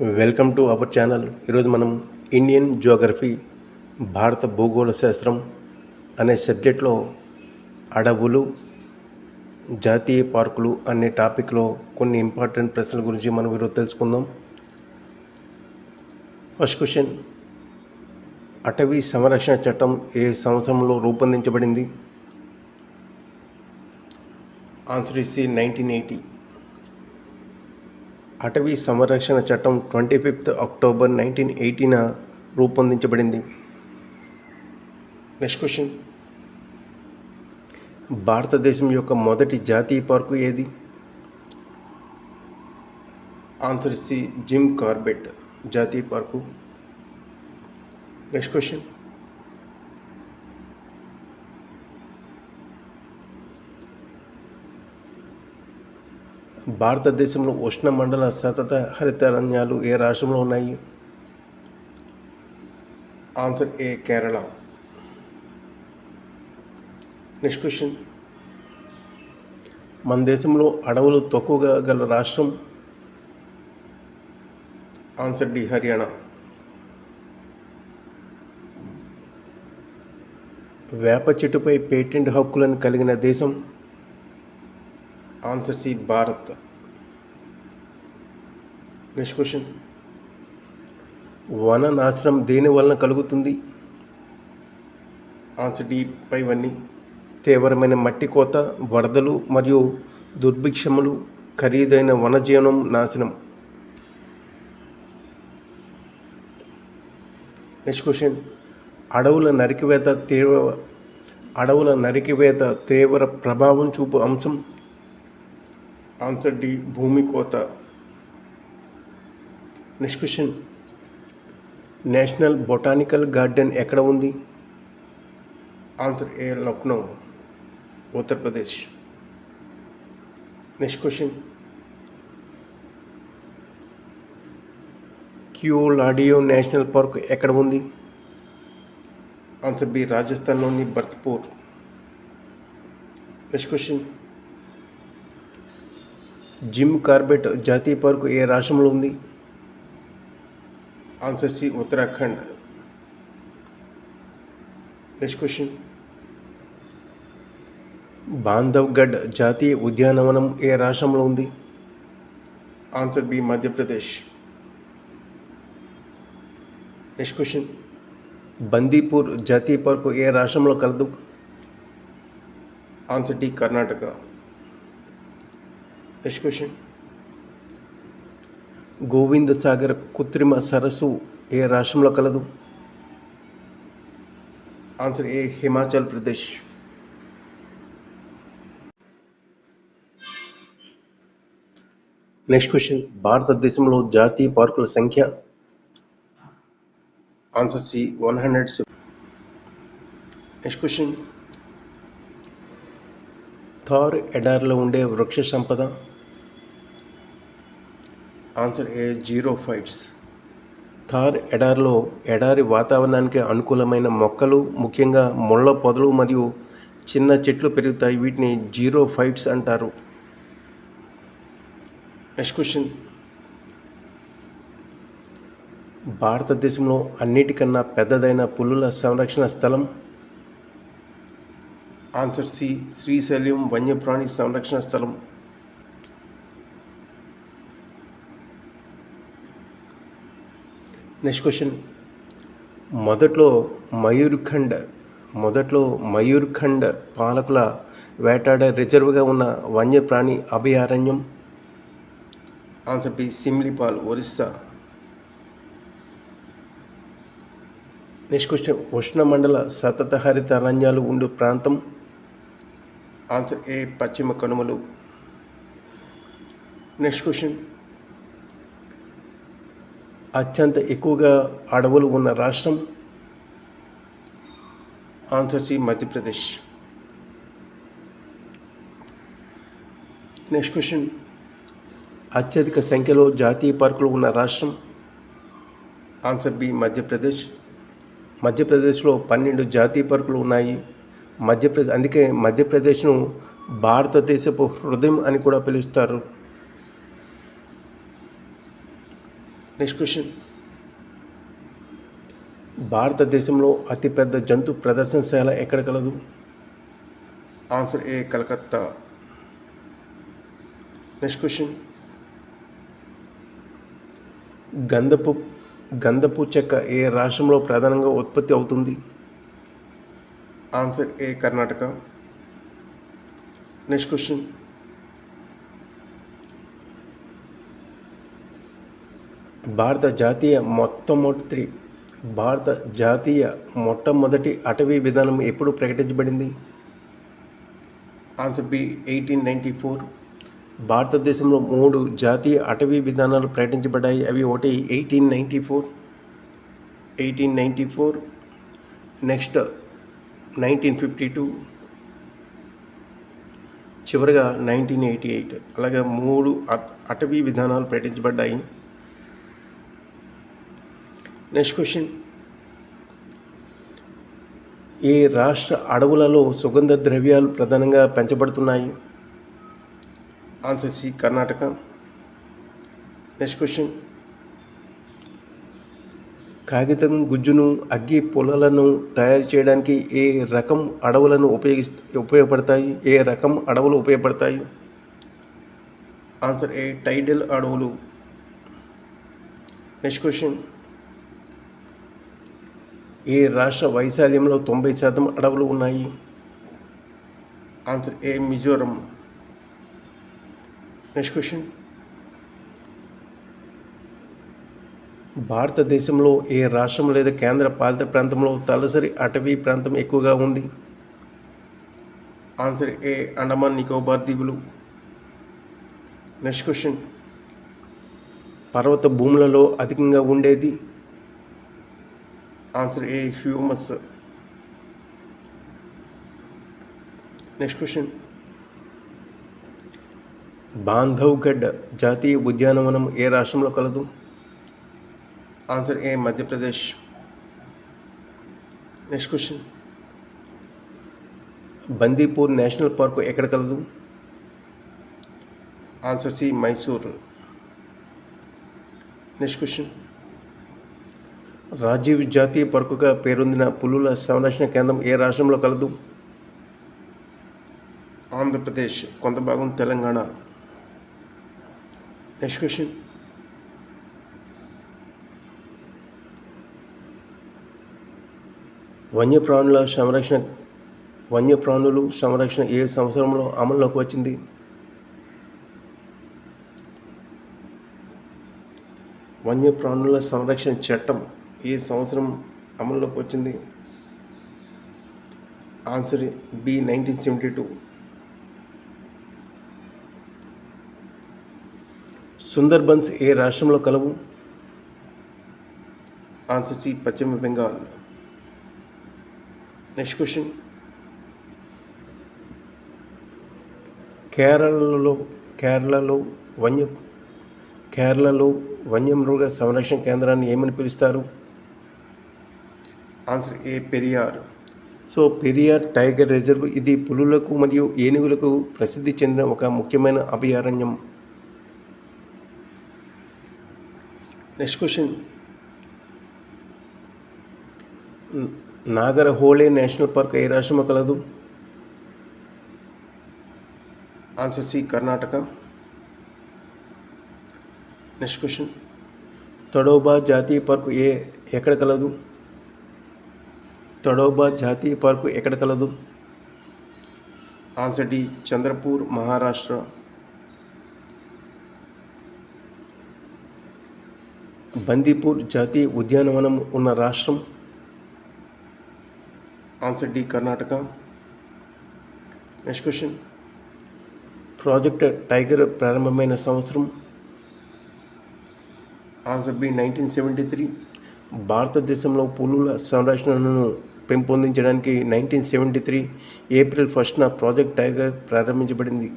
Welcome to our channel. ఈరోజు మనం Indian Geography భారత భూగోళ శాస్త్రం అనే సబ్జెక్ట్లో అడవులు జాతీయ పార్కులు అనే టాపిక్లో కొన్ని ఇంపార్టెంట్ ప్రశ్నల గురించి మనం ఈరోజు తెలుసుకుందాం. ఫస్ట్ క్వశ్చన్ అటవీ సంరక్షణ చట్టం ఏ సంవత్సరంలో రూపొందించబడింది? Answer is nineteen eighty. అటవీ సంరక్షణ చట్టం twenty fifth October nineteen eighty రూపొందించబడింది. నెక్స్ట్ క్వశ్చన్ భారతదేశం యొక్క మొదటి జాతీయ పార్కు ఏది? ఆన్సర్ సి జిమ్ కార్బెట్ జాతీయ పార్కు. నెక్స్ట్ క్వశ్చన్ భారతదేశంలో ఉష్ణమండల సతత హరితారణ్యాలు ఏ రాష్ట్రంలో ఉన్నాయి? Answer A Kerala next question మన దేశంలో అడవులు తక్కువగా గల రాష్ట్రం? ఆన్సర్ డి హర్యానా వేప చెట్టుపై పేటెంట్ హక్కులను కలిగిన దేశం? Answer C Bharat. Next question వన నాశనం దేని వలన కలుగుతుంది? ఆన్సర్ డి పైవన్నీ తీవ్రమైన మట్టి కోత వరదలు మరియు దుర్భిక్షములు ఖరీదైన వనజీవనం నాశనం. నెక్స్ట్ క్వశ్చన్ అడవుల నరికివేత తీవ్ర అడవుల నరికివేత తీవ్ర ప్రభావం చూపు అంశం ఆన్సర్ డి భూమి కోత next question national botanical garden ఎక్కడ ఉంది answer A Lucknow Uttar Pradesh next question Keoladeo national park ఎక్కడ ఉంది ఆన్సర్ బి రాజస్థాన్లోని Bharatpur next question Jim Corbett జాతీయ పార్కు ఏ రాష్ట్రంలో ఉంది? Answer C Uttarakhand next question Bandhavgarh జాతీయ ఉద్యానవనం ఏ రాష్ట్రంలో ఉంది? Answer B Madhya Pradesh next question Bandipur జాతీయ పార్కు ఏ రాష్ట్రంలో కలదు? Answer D Karnataka next question Govinda Sagar కృత్రిమ సరస్సు ఏ రాష్ట్రంలో కలదు? Answer A Himachal Pradesh next question భారతదేశంలో జాతీయ పార్కుల సంఖ్య? Answer C one hundred next question Thar ఎడార్లో ఉండే వృక్ష సంపద answer A xerophytes. Thar ఎడార్లో ఎడారి వాతావరణానికి అనుకూలమైన మొక్కలు ముఖ్యంగా ముళ్ళ పొదలు మరియు చిన్న చెట్లు పెరుగుతాయి. వీటిని జీరో ఫైట్స్ అంటారు. Next question. భారతదేశంలో అన్నిటికన్నా పెద్దదైన పులుల సంరక్షణ స్థలం? ఆన్సర్ సి శ్రీశైలం వన్యప్రాణి సంరక్షణ స్థలం. నెక్స్ట్ క్వశ్చన్ మొదట్లో మయూర్ఖండ్ మొదట్లో మయూర్ఖండ్ పాలకుల వేటాడే రిజర్వ్గా ఉన్న వన్యప్రాణి అభయారణ్యం. Answer B Similipal Orissa next question ఉష్ణమండల సతత హరిత అరణ్యాలు ఉండే ప్రాంతం. ఆన్సర్ ఏ పశ్చిమ కనుమలు నెక్స్ట్ క్వశ్చన్ అత్యంత ఎక్కువగా అడవులు ఉన్న రాష్ట్రం ఆన్సర్ మధ్యప్రదేశ్. నెక్స్ట్ క్వశ్చన్ అత్యధిక సంఖ్యలో జాతీయ పార్కులు ఉన్న రాష్ట్రం ఆన్సర్ బి మధ్యప్రదేశ్. మధ్యప్రదేశ్లో పన్నెండు జాతీయ పార్కులు ఉన్నాయి. మధ్యప్రదేశ్ అందుకే మధ్యప్రదేశ్ను భారతదేశపు హృదయం అని కూడా పిలుస్తారు. నెక్స్ట్ క్వశ్చన్ భారతదేశంలో అతిపెద్ద జంతు ప్రదర్శనశాల ఎక్కడ కలదు? Answer A Calcutta next question గంధపు గంధపు చెక్క ఏ రాష్ట్రంలో ప్రధానంగా ఉత్పత్తి అవుతుంది? Answer A Karnataka next question భారత జాతీయ మొట్టమొదటి భారత జాతీయ మొట్టమొదటి అటవీ విధానం ఎప్పుడు ప్రకటించబడింది? Answer B eighteen ninety four. భారతదేశంలో మూడు జాతీయ అటవీ విధానాలు ప్రకటించబడ్డాయి. అవి ఒకటి eighteen ninety four. Eighteen ninety four. Next nineteen fifty two. చివరిగా నైన్టీన్ ఎయిటీ ఎయిట్. అలాగే మూడు అటవీ విధానాలు ప్రకటించబడ్డాయి. నెక్స్ట్ క్వశ్చన్ ఏ రాష్ట్ర అడవులలో సుగంధ ద్రవ్యాలు ప్రధానంగా పెంచబడుతున్నాయి. Answer C Karnataka next question కాగితం గుజ్జును అగ్గి పొలాలను తయారు చేయడానికి ఏ రకం అడవులను ఉపయోగిస్ ఉపయోగపడతాయి? ఏ రకం అడవులు ఉపయోగపడతాయి? ఆన్సర్ ఏ టైడల్ అడవులు. నెక్స్ట్ క్వశ్చన్ ఏ రాష్ట్ర వైశాల్యంలో తొంభై శాతం అడవులు ఉన్నాయి? Answer A Mizoram. Next question. భారతదేశంలో ఏ రాష్ట్రం లేదా కేంద్ర పాలిత ప్రాంతంలో తలసరి అటవీ ప్రాంతం ఎక్కువగా ఉంది? ఆన్సర్ ఏ అండమాన్ నికోబార్ దీవులు నెక్స్ట్ క్వశ్చన్. పర్వత భూములలో అధికంగా ఉండేది answer A humus next question Bandhavgarh జాతీయ ఉద్యానవనం ఏ రాష్ట్రంలో కలదు? Answer A Madhya Pradesh next question Bandipur national park ఎక్కడ కలదు? Answer C Mysore next question Rajiv జాతీయ పార్కుగా పేరొందిన పులుల సంరక్షణ కేంద్రం ఏ రాష్ట్రంలో కలదు? ఆంధ్రప్రదేశ్ కొంత భాగం తెలంగాణ. నెక్స్ట్ క్వశ్చన్ వన్యప్రాణుల సంరక్షణ వన్యప్రాణులు సంరక్షణ ఏ సంవత్సరంలో అమల్లోకి వచ్చింది? వన్యప్రాణుల సంరక్షణ చట్టం ఏ సంవత్సరం అమల్లోకి వచ్చింది. Answer B nineteen seventy two. Sundarbans ఏ రాష్ట్రంలో కలవు? ఆన్సర్ సి పశ్చిమ బెంగాల్. Next question. కేరళలో కేరళలో వన్య కేరళలో వన్యమృగ సంరక్షణ కేంద్రాన్ని ఏమని పిలుస్తారు? Answer A Periyar? So Periyar tiger reserve ఇది పులులకు మరియు ఏనుగులకు ప్రసిద్ధి చెందిన ఒక ముఖ్యమైన అభయారణ్యం. Next question. Nagarhole national park ఏ రాష్ట్రంలో కలదు? Answer C Karnataka. Next question. Tadoba జాతీయ పార్కు ఏ ఎక్కడ కలదు? తడోబా జాతీయ పార్కు ఎక్కడ కలదు? Answer D Chandrapur Maharashtra. Bandipur జాతీయ ఉద్యానవనం ఉన్న రాష్ట్రం? Answer D Karnataka. Next question. Project tiger ప్రారంభమైన సంవత్సరం? Answer B nineteen seventy three. భారతదేశంలో పులుల సంరక్షణను పెంపొందించడానికి నైన్టీన్ సెవెంటీ త్రీ ఏప్రిల్ ఫస్ట్న ప్రాజెక్ట్ టైగర్ ప్రారంభించబడింది.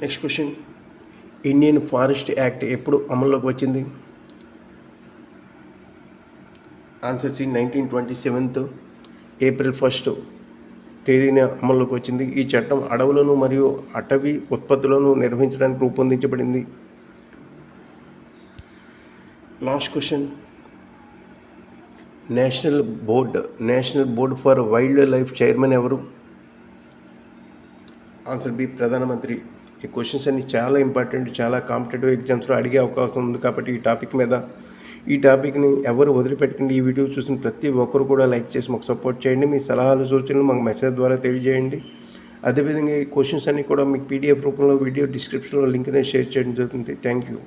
Next question. Indian forest act ఎప్పుడు అమల్లోకి వచ్చింది? Answer C nineteen twenty seventh April first తేదీన అమల్లోకి వచ్చింది. ఈ చట్టం అడవులను మరియు అటవీ ఉత్పత్తులను నిర్వహించడానికి రూపొందించబడింది. Last question. National board national board for wild life chairman ఎవరు? ఆన్సర్ బి ప్రధానమంత్రి. ఈ క్వశ్చన్స్ అన్ని చాలా ఇంపార్టెంట్ చాలా కాంపిటేటివ్ ఎగ్జామ్స్లో అడిగే అవకాశం ఉంది కాబట్టి ఈ టాపిక్ మీద. ఈ టాపిక్ని ఎవరు వదిలిపెట్టకండి ఈ వీడియో చూసిన ప్రతి ఒక్కరు కూడా లైక్ చేసి మాకు సపోర్ట్ చేయండి. మీ సలహాలు సూచనలు మాకు మెసేజ్ ద్వారా తెలియజేయండి. అదేవిధంగా ఈ క్వశ్చన్స్ అన్ని కూడా మీకు పీడిఎఫ్ రూపంలో వీడియో డిస్క్రిప్షన్లో లింక్ అనేది షేర్ చేయడం జరుగుతుంది. Thank you.